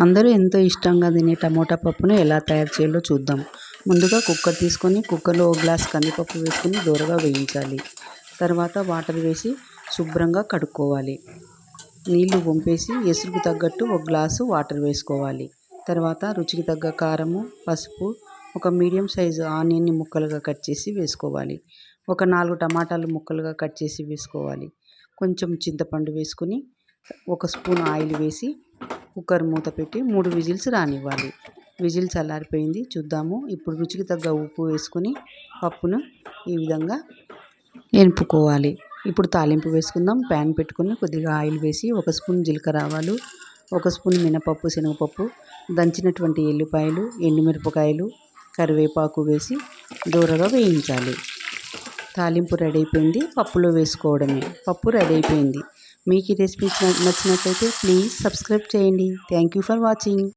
అందరూ ఎంతో ఇష్టంగా తినే టమోటా పప్పును ఎలా తయారు చేయాలో చూద్దాం. ముందుగా కుక్కర్ తీసుకొని కుక్కర్లో ఒక గ్లాస్ కందిపప్పు వేసుకొని దూరగా వేయించాలి. తర్వాత వాటర్ వేసి శుభ్రంగా కడుక్కోవాలి. నీళ్ళు వంపేసి ఎసురుకు తగ్గట్టు ఒక గ్లాసు వాటర్ వేసుకోవాలి. తర్వాత రుచికి తగ్గ కారము పసుపు ఒక మీడియం సైజు ఆనియన్ని ముక్కలుగా కట్ చేసి వేసుకోవాలి. ఒక నాలుగు టమాటాలు ముక్కలుగా కట్ చేసి వేసుకోవాలి. కొంచెం చింతపండు వేసుకుని ఒక స్పూన్ ఆయిల్ వేసి కుక్కర్ మూత పెట్టి మూడు విజిల్స్ రానివ్వాలి. విజిల్ చల్లారిపోయింది. చూద్దాము. ఇప్పుడు రుచికి తగ్గ ఉప్పు వేసుకొని పప్పును ఈ విధంగా ఎనుపుకోవాలి ఇప్పుడు తాలింపు వేసుకుందాం. ప్యాన్ పెట్టుకుని కొద్దిగా ఆయిల్ వేసి ఒక స్పూన్ జీలకర్ర ఆవాలు ఒక స్పూన్ మినపప్పు శనగపప్పు దంచినటువంటి ఎల్లిపాయలు ఎండుమిరపకాయలు కరివేపాకు వేసి దూరగా వేయించాలి. తాలింపు రెడీ అయిపోయింది. పప్పులో వేసుకోవడమే. పప్పు రెడీ అయిపోయింది. మీకు ఈ రెసిపీ నచ్చినట్లయితే ప్లీజ్ సబ్స్క్రైబ్ చేయండి. Thank you for watching